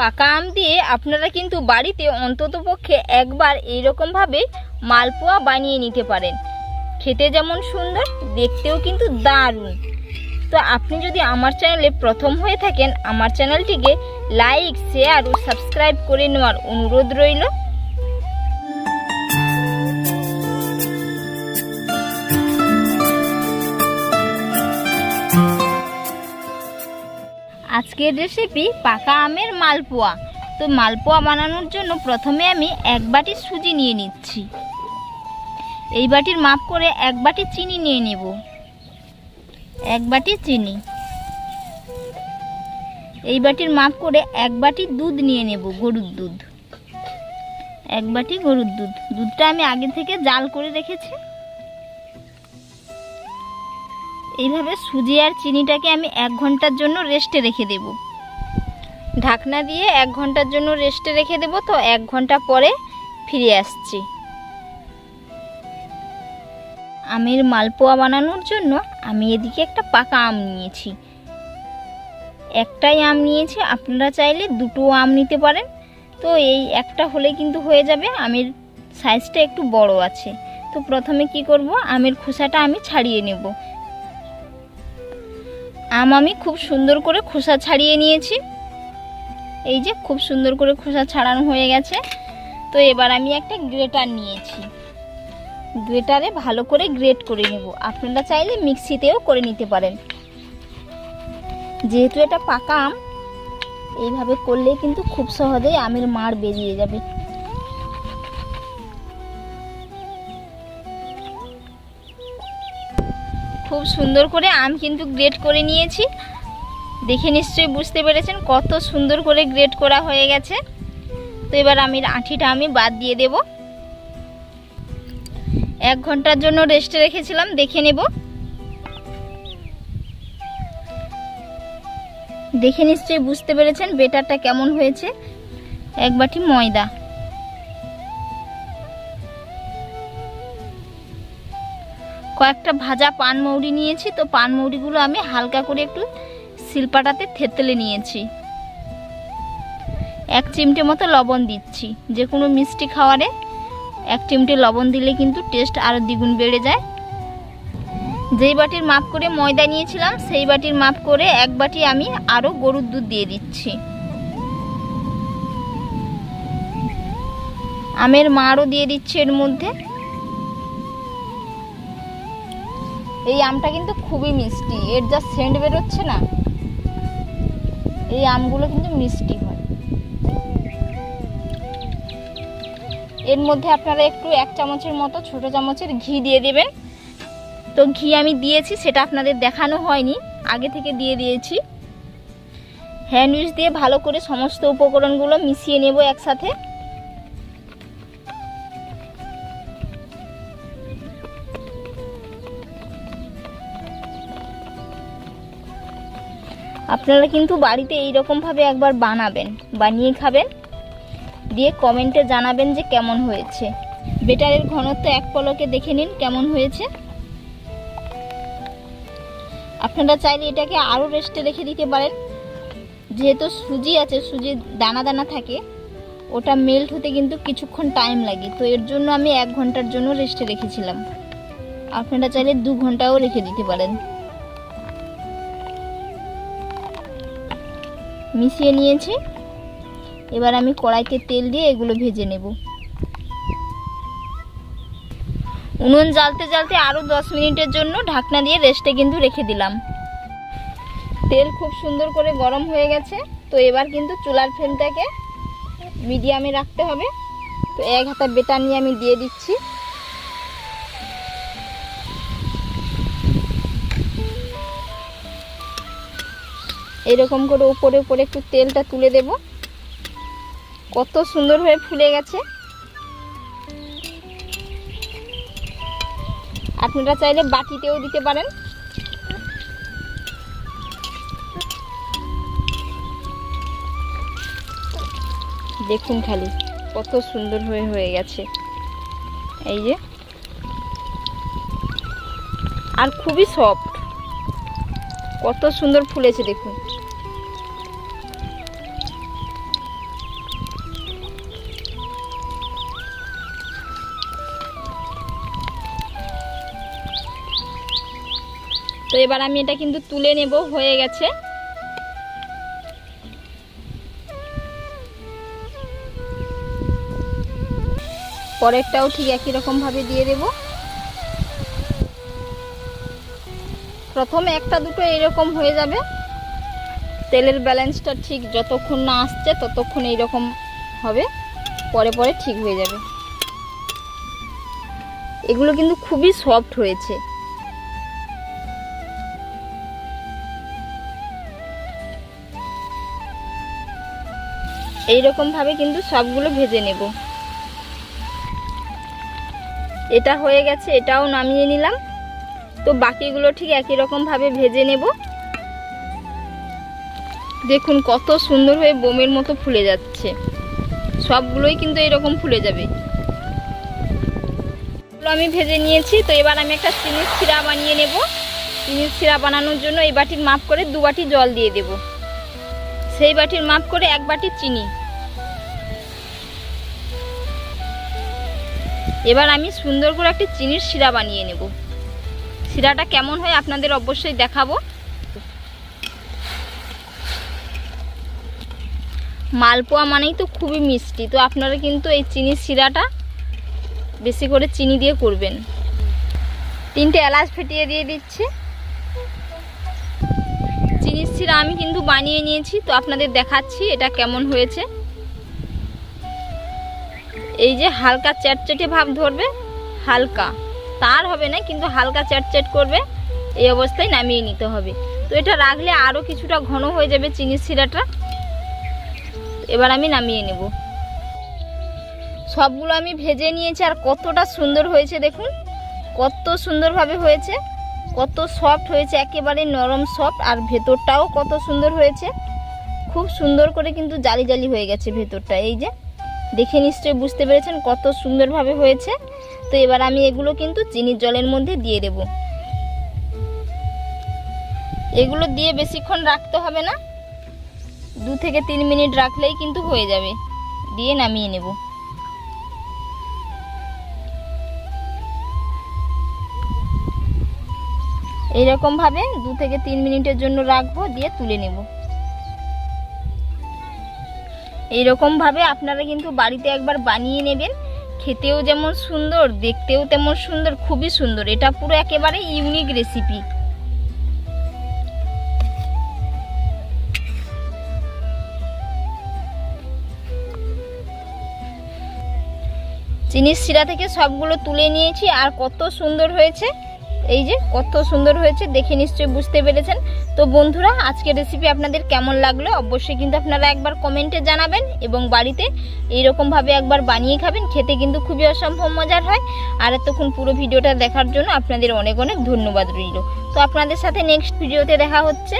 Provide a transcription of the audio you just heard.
পাকা আম দিয়ে আপনারা কিন্তু বাড়িতে অন্ততপক্ষে একবার এইরকমভাবে মালপোয়া বানিয়ে নিতে পারেন। খেতে যেমন সুন্দর, দেখতেও কিন্তু দারুণ। তো আপনি যদি আমার চ্যানেলে প্রথম হয়ে থাকেন, আমার চ্যানেলটিকে লাইক, শেয়ার ও সাবস্ক্রাইব করে নেওয়ার অনুরোধ রইল। আজকের রেসিপি পাকা আমের মালপোয়া। তো মালপোয়া বানানোর জন্য প্রথমে আমি এক বাটি সুজি নিয়ে নিচ্ছি। এই বাটির মাপ করে এক বাটি চিনি নিয়ে নেব। এক বাটি চিনি। এই বাটির মাপ করে এক বাটি দুধ নিয়ে নেব, গরুর দুধ। এক বাটি গরুর দুধ। দুধটা আমি আগে থেকে জাল করে রেখেছি। এইভাবে সুজি আর চিনিটাকে আমি এক ঘণ্টার জন্য রেস্টে রেখে দেব। ঢাকনা দিয়ে এক ঘণ্টার জন্য রেস্টে রেখে দেব, তো এক ঘণ্টা পরে ফিরে আসছি। আমের মালপোয়া বানানোর জন্য আমি এদিকে একটা পাকা আম নিয়েছি। একটাই আম নিয়েছি, আপনারা চাইলে দুটো আম নিতে পারেন। তো এই একটা হলে কিন্তু হয়ে যাবে, আমের সাইজটা একটু বড় আছে। তো প্রথমে কি করব, আমের খোসাটা আমি ছাড়িয়ে নেব। আম আমি খুব সুন্দর করে খোসা ছাড়িয়ে নিয়েছি। এই যে খুব সুন্দর করে খোসা ছাড়ানো হয়ে গেছে। তো এবার আমি একটা গ্রেটার নিয়েছি। গ্রেটারে ভালো করে গ্রেট করে নেব। আপনারা চাইলে মিক্সিতেও করে নিতে পারেন। যেহেতু এটা পাকা আম, এইভাবে করলে কিন্তু খুব সহজেই আমের মাড় বেরিয়ে যাবে। খুব সুন্দর করে আম কিন্তু গ্রেট করে নিয়েছি। দেখে নিশ্চয়ই বুঝতে পেরেছেন কত সুন্দর করে গ্রেট করা হয়ে গেছে। তো এবার আমি আঁঠিটা আমি বাদ দিয়ে দেব। এক ঘণ্টার জন্য রেস্টে রেখেছিলাম, দেখে নেব। দেখে নিশ্চয়ই বুঝতে পেরেছেন বেটারটা কেমন হয়েছে। এক বাটি ময়দা। কয়েকটা ভাজা পান মৌরি নিয়েছি, তো পান মৌরিগুলো আমি হালকা করে একটু শিলপাটাতে থেতলে নিয়েছি। এক চিমটে মতো লবণ দিচ্ছি। যে কোনো মিষ্টি খাওয়ারে এক চিমটে লবণ দিলে কিন্তু টেস্ট আরও দ্বিগুণ বেড়ে যায়। যেই বাটির মাপ করে ময়দা নিয়েছিলাম, সেই বাটির মাপ করে এক বাটি আমি আরও গরুর দুধ দিয়ে দিচ্ছি। আমের মাড়ও দিয়ে দিচ্ছি এর মধ্যে। এই আমটা কিন্তু খুবই মিষ্টি। এর যা সেন্ট বেরোচ্ছে না। এই আমগুলো কিন্তু মিষ্টি হয়। এর মধ্যে আপনারা একটু এক চামচের মতো ছোট চামচের ঘি দিয়ে দেবেন। তো ঘি আমি দিয়েছি, সেটা আপনাদের দেখানো হয়নি। আগে থেকে দিয়ে দিয়েছি। হ্যান্ড উইচ দিয়ে ভালো করে সমস্ত উপকরণগুলো মিশিয়ে নেব একসাথে। আপনারা কিন্তু বাড়িতে এই ভাবে একবার বানাবেন, বানিয়ে খাবেন। দিয়ে কমেন্টে জানাবেন যে কেমন হয়েছে। বেটারের ঘনত্ব এক পলকে দেখে নিন কেমন হয়েছে। আপনারা চাইলে এটাকে আরও রেস্টে রেখে দিতে পারেন। যেহেতু সুজি আছে সুজি দানা দানা থাকে, ওটা মেল্ট হতে কিন্তু কিছুক্ষণ টাইম লাগে। তো এর জন্য আমি এক ঘণ্টার জন্য রেস্টে রেখেছিলাম। আপনারা চাইলে দু ঘন্টাও রেখে দিতে পারেন। মিশিয়ে নিয়েছি। এবার আমি কড়াইতে তেল দিয়ে এগুলো ভেজে নেব। উনুন জ্বালতে জ্বালতে আরও দশ মিনিটের জন্য ঢাকনা দিয়ে রেস্টে কিন্তু রেখে দিলাম। তেল খুব সুন্দর করে গরম হয়ে গেছে, তো এবার কিন্তু চুলার ফ্লেমটাকে মিডিয়ামে রাখতে হবে। তো এক হাতা বেটা নিয়ে আমি দিয়ে দিচ্ছি। এরকম করে উপরে উপরে একটু তেলটা তুলে দেব। কত সুন্দর হয়ে ফুলে গেছে। আপনারা চাইলে বাটিতেও দিতে পারেন। দেখুন খালি, কত সুন্দর হয়ে হয়ে গেছে। এই যে। আর খুবই সফট। কত সুন্দর ফুলেছে দেখুন। তো এবার আমি এটা কিন্তু তুলে নেব, হয়ে গেছে। পরেরটাও ঠিক একই রকম ভাবে দিয়ে দেব। প্রথমে একটা দুটো এরকম হয়ে যাবে। তেলের ব্যালেন্সটা ঠিক যতক্ষণ না আসছে ততক্ষণ এইরকম হবে। পরে পরে ঠিক হয়ে যাবে। এগুলো কিন্তু খুবই সফট হয়েছে। এইরকম ভাবে কিন্তু সবগুলো ভেজে নেব। এটা হয়ে গেছে, এটাও নামিয়ে নিলাম। তো বাকিগুলো ঠিক একই রকম ভাবে ভেজে নেব। দেখুন কত সুন্দর হয়ে বোমের মতো ফুলে যাচ্ছে। সবগুলোই কিন্তু এরকম ফুলে যাবে। আমি ভেজে নিয়েছি, তো এবার আমি একটা চিনির শিরা বানিয়ে নেব। চিনির শিরা বানানোর জন্য এই বাটির মাপ করে দু বাটি জল দিয়ে দেব। সেই বাটির মাপ করে এক বাটি চিনি। এবার আমি সুন্দর করে একটি চিনির শিরা বানিয়ে নেব। শিরাটা কেমন হয় আপনাদের অবশ্যই দেখাবো। মালপোয়া মানেই তো খুবই মিষ্টি, তো আপনারা কিন্তু এই চিনির শিরাটা বেশি করে চিনি দিয়ে করবেন। তিনটে এলাচ ফেটিয়ে দিয়ে দিচ্ছি। চিনির শিরা আমি কিন্তু বানিয়ে নিয়েছি, তো আপনাদের দেখাচ্ছি এটা কেমন হয়েছে। এই যে হালকা চ্যাটচ্যাটে ভাব ধরবে, হালকা। তার হবে না, কিন্তু হালকা চ্যাটচ্যাট করবে, এই অবস্থায় নামিয়ে নিতে হবে। তো এটা রাখলে আরও কিছুটা ঘন হয়ে যাবে চিনির শিরাটা। এবার আমি নামিয়ে নেব। সবগুলো আমি ভেজে নিয়েছি, আর কতটা সুন্দর হয়েছে দেখুন। কত সুন্দরভাবে হয়েছে, কত সফট হয়েছে, একেবারে নরম সফট আর ভেতরটাও কত সুন্দর হয়েছে। খুব সুন্দর করে কিন্তু জালি জালি হয়ে গেছে ভেতরটা, এই যে। দেখে নিশ্চয়ই বুঝতে পেরেছেন কত সুন্দরভাবে হয়েছে। তো এবার আমি এগুলো কিন্তু চিনির জলের মধ্যে দিয়ে দেব। এগুলো দিয়ে বেশিক্ষণ রাখতে হবে না। দু থেকে তিন মিনিট রাখলেই কিন্তু হয়ে যাবে। দিয়ে নামিয়ে নেব। এইরকম ভাবে দু থেকে তিন মিনিটের জন্য রাখব, দিয়ে তুলে নেব। এইরকম ভাবে আপনারা কিন্তু বাড়িতে একবার বানিয়ে নেবেন। খেতেও যেমন সুন্দর, দেখতেও তেমন সুন্দর, খুবই সুন্দর। এটা পুরো একেবারে ইউনিক রেসিপি চিনির শিরা থেকে সবগুলো তুলে নিয়েছি, আর কত সুন্দর হয়েছে। এই যে, কত সুন্দর হয়েছে, দেখে নিশ্চয়ই বুঝতে পেরেছেন। তো বন্ধুরা আজকে রেসিপি আপনাদের কেমন লাগল অবশ্যই কিন্তু আপনারা একবার কমেন্টে জানাবেন এবং বাড়িতে এইরকমভাবে একবার বানিয়ে খাবেন, খেতে কিন্তু খুবই অসম্ভব মজার হয়। আর এতক্ষণ পুরো ভিডিওটা দেখার জন্য আপনাদের অনেক অনেক ধন্যবাদ রইল। তো আপনাদের সাথে নেক্সট ভিডিওতে দেখা হচ্ছে।